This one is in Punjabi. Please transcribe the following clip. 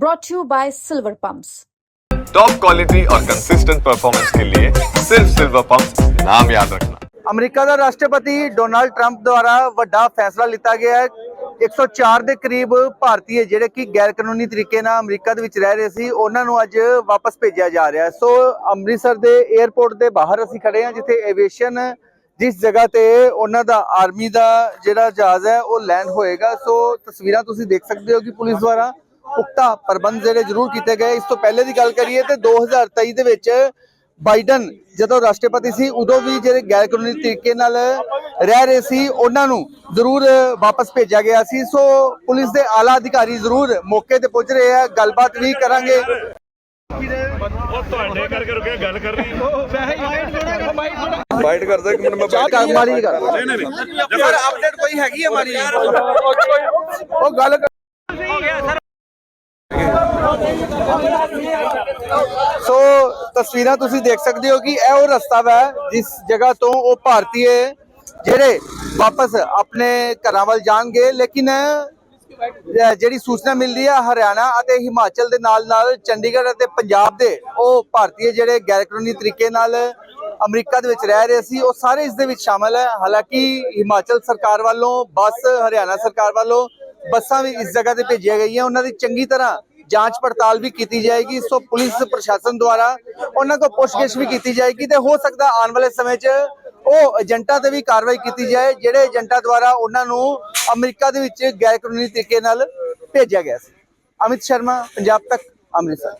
brought to you by Silver top quality और कंसिस्टेंट परफॉर्मेंस के लिए सिर्फ सिल्वर पंप नाम याद रखना। ਅਮਰੀਕਾ ਦਾ ਰਾਸ਼ਟਰਪਤੀ ਡੋਨਾਲਡ ਟਰੰਪ ਦੁਆਰਾ ਵੱਡਾ ਫੈਸਲਾ ਲਿੱਤਾ ਗਿਆ ਹੈ 104 ਦੇ ਕਰੀਬ ਭਾਰਤੀ ਜਿਹੜੇ ਕਿ ਗੈਰ ਕਾਨੂੰਨੀ ਤਰੀਕੇ ਨਾਲ ਅਮਰੀਕਾ ਦੇ ਵਿੱਚ ਰਹਿ ਰਹੇ ਸੀ ਉਹਨਾਂ ਨੂੰ ਅੱਜ ਵਾਪਸ ਭੇਜਿਆ ਜਾ ਰਿਹਾ ਸੋ ਅੰਮ੍ਰਿਤਸਰ ਦੇ 에어ਪੋਰਟ ਦੇ ਬਾਹਰ ਅਸੀਂ ਖੜੇ ਹਾਂ ਜਿੱਥੇ ਐਵੀਏਸ਼ਨ ਜਿਸ ਜਗ੍ਹਾ ਤੇ ਉਹਨਾਂ ਦਾ ਆਰਮੀ ਦਾ ਜਿਹੜਾ ਜਹਾਜ਼ ਹੈ ਉਹ ਲੈਂਡ ਹੋਏਗਾ ਸੋ ਤਸਵੀਰਾਂ ਤੁਸੀਂ ਦੇਖ ਸਕਦੇ ਹੋ ਕਿ ਪੁਲਿਸ ਦੁਆਰਾ ਪੁਖਤਾ ਪ੍ਰਬੰਧ ਜਿਹੜੇ ਜ਼ਰੂਰ ਕੀਤੇ ਗਏ। ਇਸ ਤੋਂ ਪਹਿਲੇ ਦੀ ਗੱਲ ਕਰੀਏ ਤੇ 2023 ਦੇ ਵਿੱਚ ਬਾਈਡਨ ਜਦੋਂ ਰਾਸ਼ਟਰਪਤੀ ਸੀ ਉਦੋਂ ਵੀ ਜਿਹੜੇ ਗੈਰ ਕਾਨੂੰਨੀ ਤਰੀਕੇ ਨਾਲ ਰਹਿ ਰਹੇ ਸੀ ਉਹਨਾਂ ਨੂੰ ਜ਼ਰੂਰ ਵਾਪਸ ਭੇਜਿਆ ਗਿਆ ਸੀ। ਸੋ ਪੁਲਿਸ ਦੇ ਆਲਾ ਅਧਿਕਾਰੀ ਜ਼ਰੂਰ ਮੌਕੇ ਤੇ ਪਹੁੰਚ ਰਹੇ ਆ। ਗੱਲਬਾਤ ਵੀ ਕਰਾਂਗੇ। ਉਹ ਤੁਹਾਡੇ ਕਰਕੇ ਰੁਕਿਆ ਗੱਲ ਕਰਨੀ। ਬਾਈਟ ਕਰਦਾ ਇੱਕ ਮਿੰਟ ਮੈਂ ਬਾਈਟ ਕਰ ਮਾਰੀ ਗੱਲ। ਸਰ ਅਪਡੇਟ ਕੋਈ ਹੈਗੀ ਹੈ ਮਾਰੀ ਉਹ ਗੱਲ ਸੋ ਤਸਵੀਰਾਂ ਤੁਸੀਂ ਦੇਖ ਸਕਦੇ ਹੋ ਕਿ ਇਹ ਉਹ ਰਸਤਾ ਵਾ ਜਿਸ ਜਗ੍ਹਾ ਤੋਂ ਉਹ ਭਾਰਤੀਏ ਜਿਹੜੇ ਵਾਪਸ ਆਪਣੇ ਘਰਾਂ ਵੱਲ ਜਾਣਗੇ। ਲੇਕਿਨ ਜਿਹੜੀ ਸੂਚਨਾ ਮਿਲਦੀ ਹੈ ਹਰਿਆਣਾ ਅਤੇ ਹਿਮਾਚਲ ਦੇ ਨਾਲ ਨਾਲ ਚੰਡੀਗੜ੍ਹ ਅਤੇ ਪੰਜਾਬ ਦੇ ਉਹ ਭਾਰਤੀਏ ਜਿਹੜੇ ਗੈਰ ਕਾਨੂੰਨੀ ਤਰੀਕੇ ਨਾਲ ਅਮਰੀਕਾ ਦੇ ਵਿੱਚ ਰਹਿ ਰਹੇ ਸੀ, ਉਹ ਸਾਰੇ ਇਸ ਦੇ ਵਿੱਚ ਸ਼ਾਮਲ ਹੈ। ਹਾਲਾਂਕਿ ਹਿਮਾਚਲ ਸਰਕਾਰ ਵੱਲੋਂ, ਬੱਸ ਹਰਿਆਣਾ ਸਰਕਾਰ ਵੱਲੋਂ ਬੱਸਾਂ ਵੀ ਇਸ ਜਗ੍ਹਾ ਤੇ ਭੇਜੀਆਂ ਗਈਆਂ। ਉਹਨਾਂ ਦੀ ਚੰਗੀ ਤਰ੍ਹਾਂ ਜਾਂਚ ਪੜਤਾਲ ਵੀ ਕੀਤੀ ਜਾਏਗੀ, ਸੋ ਪੁਲਿਸ ਪ੍ਰਸ਼ਾਸਨ ਦੁਆਰਾ ਉਹਨਾਂ ਕੋਲ ਪੁੱਛਗਿੱਛ ਵੀ ਕੀਤੀ ਜਾਏਗੀ ਤੇ ਹੋ ਸਕਦਾ ਆਉਣ ਵਾਲੇ ਸਮੇਂ 'ਚ ਉਹ ਏਜੰਟਾਂ ਤੇ ਵੀ ਕਾਰਵਾਈ ਕੀਤੀ ਜਾਏ, ਜਿਹੜੇ ਏਜੰਟਾਂ ਦੁਆਰਾ ਉਹਨਾਂ ਨੂੰ ਅਮਰੀਕਾ ਦੇ ਵਿੱਚ ਗੈਰ ਕਾਨੂੰਨੀ ਤਰੀਕੇ ਨਾਲ ਭੇਜਿਆ ਗਿਆ ਸੀ। ਅਮਿਤ ਸ਼ਰਮਾ, ਪੰਜਾਬ ਤੱਕ, ਅੰਮ੍ਰਿਤਸਰ।